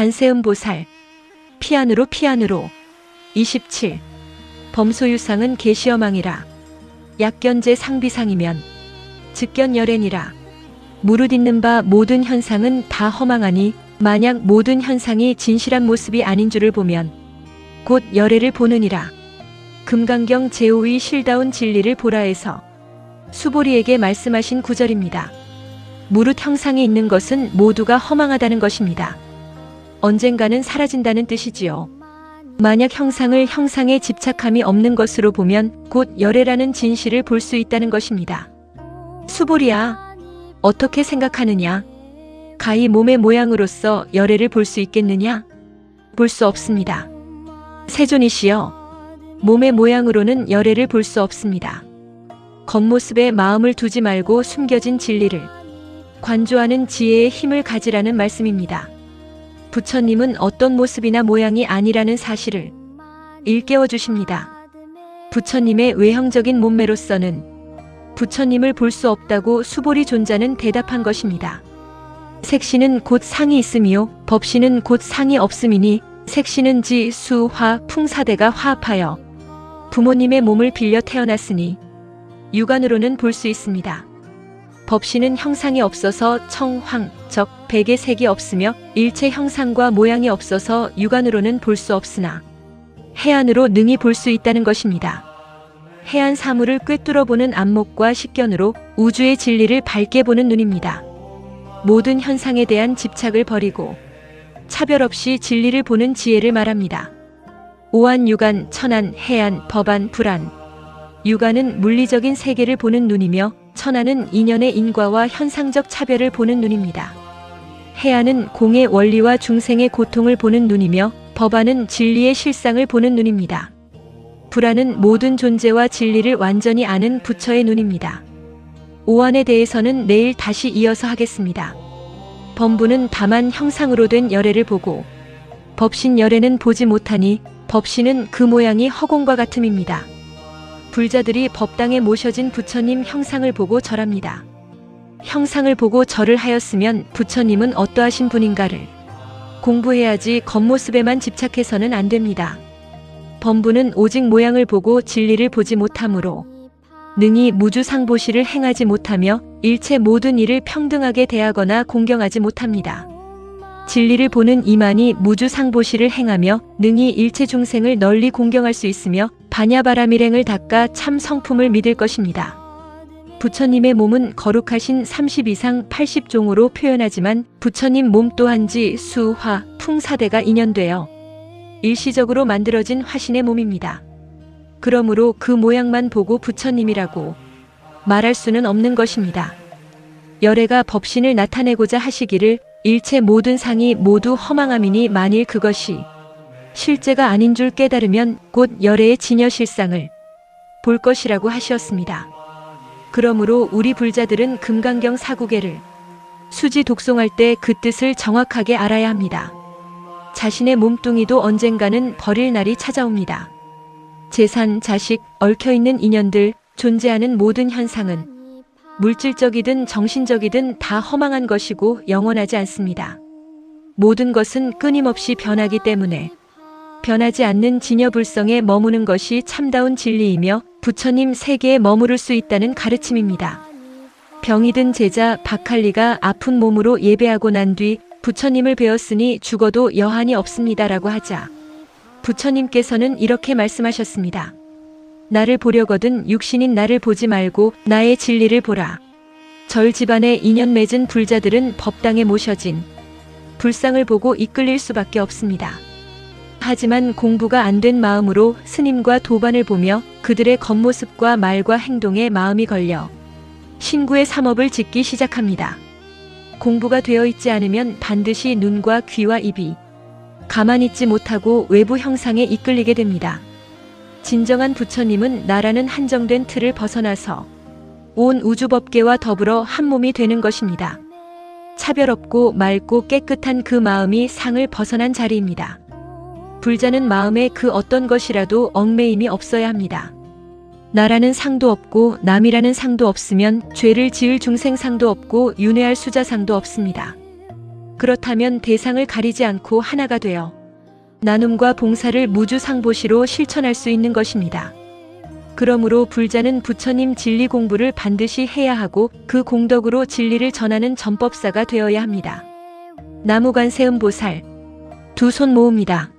관세음보살 피안으로 피안으로. 27 범소유상은 계시어망이라. 약견제 상비상이면 즉견열애니라. 무릇 있는 바 모든 현상은 다 허망하니 만약 모든 현상이 진실한 모습이 아닌 줄을 보면 곧 열애를 보느니라. 금강경 제5의 실다운 진리를 보라에서 수보리에게 말씀하신 구절입니다. 무릇 형상에 있는 것은 모두가 허망하다는 것입니다. 언젠가는 사라진다는 뜻이지요. 만약 형상을 형상에 집착함이 없는 것으로 보면 곧 열애라는 진실을 볼 수 있다는 것입니다. 수보리야, 어떻게 생각하느냐? 가히 몸의 모양으로서 열애를 볼 수 있겠느냐? 볼 수 없습니다. 세존이시여, 몸의 모양으로는 열애를 볼 수 없습니다. 겉모습에 마음을 두지 말고 숨겨진 진리를 관조하는 지혜의 힘을 가지라는 말씀입니다. 부처님은 어떤 모습이나 모양이 아니라는 사실을 일깨워 주십니다. 부처님의 외형적인 몸매로서는 부처님을 볼 수 없다고 수보리 존자는 대답한 것입니다. 색시는 곧 상이 있으며 법시는 곧 상이 없음이니 색시는 지, 수, 화, 풍사대가 화합하여 부모님의 몸을 빌려 태어났으니 육안으로는 볼 수 있습니다. 법시는 형상이 없어서 청, 황, 적, 백의 색이 없으며 일체 형상과 모양이 없어서 육안으로는 볼 수 없으나 해안으로 능히 볼 수 있다는 것입니다. 해안 사물을 꿰뚫어 보는 안목과 식견으로 우주의 진리를 밝게 보는 눈입니다. 모든 현상에 대한 집착을 버리고 차별 없이 진리를 보는 지혜를 말합니다. 오한 육안, 천안, 해안, 법안, 불안. 육안은 물리적인 세계를 보는 눈이며 천안은 인연의 인과와 현상적 차별을 보는 눈입니다. 해안은 공의 원리와 중생의 고통을 보는 눈이며 법안은 진리의 실상을 보는 눈입니다. 불안은 모든 존재와 진리를 완전히 아는 부처의 눈입니다. 오안에 대해서는 내일 다시 이어서 하겠습니다. 범부는 다만 형상으로 된 열애를 보고 법신 열애는 보지 못하니 법신은 그 모양이 허공과 같음입니다. 불자들이 법당에 모셔진 부처님 형상을 보고 절합니다. 형상을 보고 절을 하였으면 부처님은 어떠하신 분인가를 공부해야지 겉모습에만 집착해서는 안 됩니다. 범부는 오직 모양을 보고 진리를 보지 못하므로 능히 무주상보시를 행하지 못하며 일체 모든 일을 평등하게 대하거나 공경하지 못합니다. 진리를 보는 이만이 무주상보시를 행하며 능히 일체 중생을 널리 공경할 수 있으며 반야바라밀행을 닦아 참 성품을 믿을 것입니다. 부처님의 몸은 거룩하신 30 이상 80종으로 표현하지만 부처님 몸 또한지 수, 화, 풍사대가 인연되어 일시적으로 만들어진 화신의 몸입니다. 그러므로 그 모양만 보고 부처님이라고 말할 수는 없는 것입니다. 열애가 법신을 나타내고자 하시기를 일체 모든 상이 모두 허망함이니 만일 그것이 실제가 아닌 줄 깨달으면 곧 열애의 진여 실상을 볼 것이라고 하시었습니다. 그러므로 우리 불자들은 금강경 사구계를 수지 독송할 때 그 뜻을 정확하게 알아야 합니다. 자신의 몸뚱이도 언젠가는 버릴 날이 찾아옵니다. 재산, 자식, 얽혀있는 인연들, 존재하는 모든 현상은 물질적이든 정신적이든 다 허망한 것이고 영원하지 않습니다. 모든 것은 끊임없이 변하기 때문에 변하지 않는 진여불성에 머무는 것이 참다운 진리이며 부처님 세계에 머무를 수 있다는 가르침입니다. 병이 든 제자 박할리가 아픈 몸으로 예배하고 난 뒤 부처님을 배웠으니 죽어도 여한이 없습니다라고 하자 부처님께서는 이렇게 말씀하셨습니다. 나를 보려거든 육신인 나를 보지 말고 나의 진리를 보라. 절 집안에 인연 맺은 불자들은 법당에 모셔진 불상을 보고 이끌릴 수밖에 없습니다. 하지만 공부가 안 된 마음으로 스님과 도반을 보며 그들의 겉모습과 말과 행동에 마음이 걸려 신구의 삼업을 짓기 시작합니다. 공부가 되어 있지 않으면 반드시 눈과 귀와 입이 가만히 있지 못하고 외부 형상에 이끌리게 됩니다. 진정한 부처님은 나라는 한정된 틀을 벗어나서 온 우주법계와 더불어 한 몸이 되는 것입니다. 차별 없고 맑고 깨끗한 그 마음이 상을 벗어난 자리입니다. 불자는 마음에 그 어떤 것이라도 얽매임이 없어야 합니다. 나라는 상도 없고 남이라는 상도 없으면 죄를 지을 중생 상도 없고 윤회할 수자 상도 없습니다. 그렇다면 대상을 가리지 않고 하나가 되어 나눔과 봉사를 무주상보시로 실천할 수 있는 것입니다. 그러므로 불자는 부처님 진리 공부를 반드시 해야 하고 그 공덕으로 진리를 전하는 전법사가 되어야 합니다. 나무관 세음보살 두 손 모읍니다.